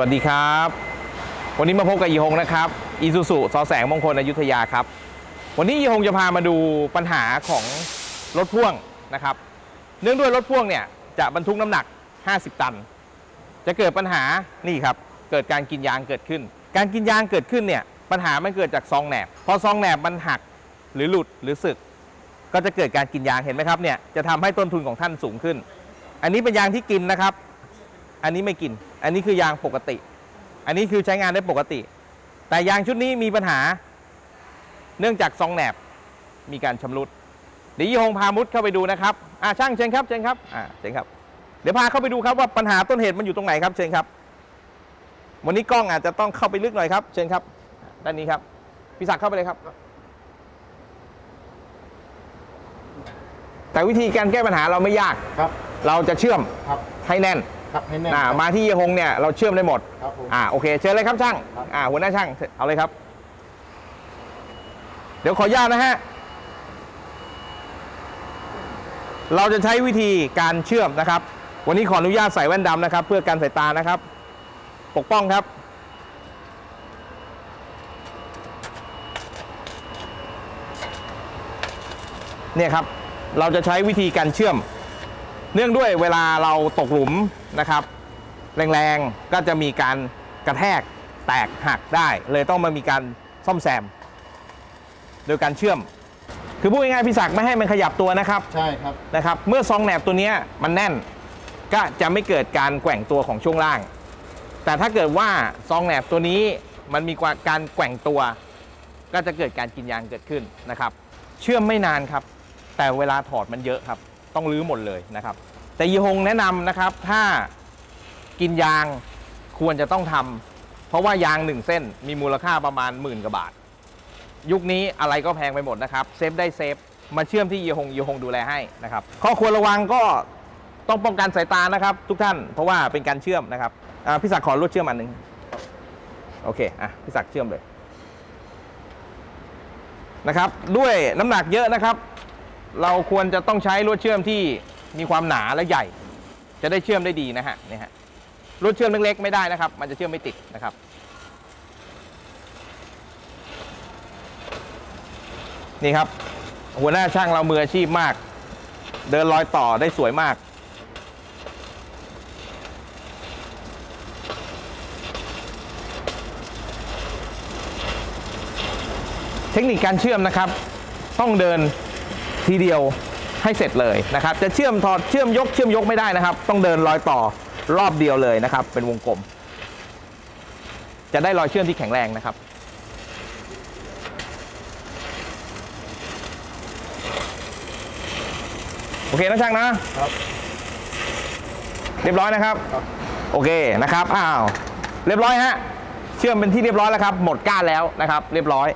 วัสดีครับ วันนี้มาพบกับยีฮงนะครับอีซูซูซอแสงมงคลอยุธยาครับ วันนี้ยีฮงจะพามาดูปัญหาของรถพ่วงนะครับ เนื่องด้วยรถพ่วงเนี่ยจะบรรทุกน้ำหนัก 50 ตัน จะเกิดปัญหานี่ครับ เกิดการกินยางเกิดขึ้น การกินยางเกิดขึ้นเนี่ยปัญหามันเกิดจากซองแหนบ พอซองแหนบมันหักหรือหลุดหรือสึก ก็จะเกิดการกินยางเห็นไหมครับเนี่ยจะทำให้ต้นทุนของท่านสูงขึ้น อันนี้เป็นยางที่กินนะครับ อันนี้ไม่กิน อันนี้คือยางปกติ อันนี้คือใช้งานได้ปกติ แต่ยางชุดนี้มีปัญหา เนื่องจากซองแหนบมีการชำรุดเดี๋ยวยี่หงพามุดเข้าไปดูนะครับอ่าช่างเชิญครับเชิญครับอ่าเชิญครับ เดี๋ยวพาเข้าไปดูครับว่าปัญหาต้นเหตุมันอยู่ตรงไหนครับเชิญครับ วันนี้กล้องอาจจะต้องเข้าไปลึกหน่อยครับ เชิญครับ ด้านนี้ครับพี่ศักดิ์เข้าไปเลยครับ แต่วิธีการแก้ปัญหาเราไม่ยากครับ เราจะเชื่อมครับให้แน่น ครับให้แน่นอ่าครับมาที่เยฮงเนี่ยเราเชื่อมได้หมดครับผม อ่าโอเคเชิญเลยครับช่างครับ อ่าหัวหน้าช่างเอาเลยครับ เดี๋ยวขออนุญาตนะฮะเราจะใช้วิธีการเชื่อมนะครับ วันนี้ขออนุญาตใส่แว่นดำนะครับ เพื่อการสายตานะครับ ปกป้องครับ เนี่ยครับ เราจะใช้วิธีการเชื่อม เนื่องด้วยเวลาเราตกหลุมนะครับ แรงๆก็จะมีการกระแทกแตกหักได้ เลยต้องมามีการซ่อมแซม โดยการเชื่อม คือพูดง่ายๆพี่ศักดิ์ไม่ให้มันขยับตัวนะครับใช่ครับนะครับ เมื่อซองแหนบตัวเนี้ยมันแน่นก็จะไม่เกิดการแกว่งตัวของช่วงล่าง แต่ถ้าเกิดว่าซองแหนบตัวนี้มันมีการแกว่งตัว ก็จะเกิดการกินยางเกิดขึ้นนะครับ เชื่อมไม่นานครับ แต่เวลาถอดมันเยอะครับ ต้องรื้อหมดเลยนะครับ แต่ยีฮงแนะนำนะครับถ้ากินยางควรจะต้องทำเพราะว่ายางหนึ่งเส้นมีมูลค่าประมาณหมื่นกว่าบาท ยุคนี้อะไรก็แพงไปหมดนะครับเซฟได้เซฟมาเชื่อมที่ยีฮงยีฮงดูแลให้นะครับข้อควรระวังก็ต้องป้องกันสายตานะครับ ทุกท่านเพราะว่าเป็นการเชื่อมนะครับพี่ศักดิ์ขอรถเชื่อมอันหนึ่งโอเคอะพี่ศักดิ์เชื่อมเลยนะครับ ด้วยน้ำหนักเยอะนะครับ เราควรจะต้องใช้ลวดเชื่อมที่มีความหนาและใหญ่ จะได้เชื่อมได้ดีนะฮะนี่ฮะลวดเชื่อมเล็กๆไม่ได้นะครับ มันจะเชื่อมไม่ติดนะครับ นี่ครับ หัวหน้าช่างเรามืออาชีพมาก เดินรอยต่อได้สวยมากเทคนิคการเชื่อมนะครับ ต้องเดิน ทีเดียวให้เสร็จเลยนะครับ จะเชื่อมถอดเชื่อมยกเชื่อมยกไม่ได้นะครับ ต้องเดินรอยต่อรอบเดียวเลยนะครับ เป็นวงกลม จะได้รอยเชื่อมที่แข็งแรงนะครับ โอเคนะช่างนะครับ เรียบร้อยนะครับครับโอเคนะครับอ้าวเรียบร้อยฮะเชื่อมเป็นที่เรียบร้อยแล้วครับ หมดก้านแล้วนะครับ เรียบร้อย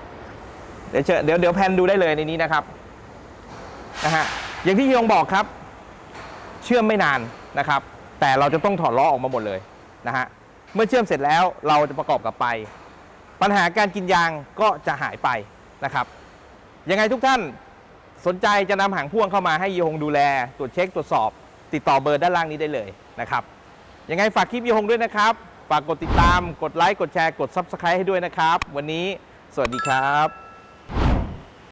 เดี๋ยวเชิญเดี๋ยวเดี๋ยวแพนดูได้เลยในนี้นะครับ นะฮะอย่างที่ยงบอกครับ เชื่อมไม่นานนะครับ แต่เราจะต้องถอดล้อออกมาหมดเลยนะฮะเมื่อเชื่อมเสร็จแล้วเราจะประกอบกับไป ปัญหาการกินยางก็จะหายไปนะครับยังไงทุกท่านสนใจจะนำหางพ่วงเข้ามาให้ยีฮงดูแล ตรวจเช็คตรวจสอบ ติดต่อเบอร์ด้านล่างนี้ได้เลยนะครับยังไงฝากคลิปยีฮงด้วยนะครับ ฝากกดติดตาม กดไลค์ กดแชร์ กด Subscribe ให้ด้วยนะครับ วันนี้สวัสดีครับ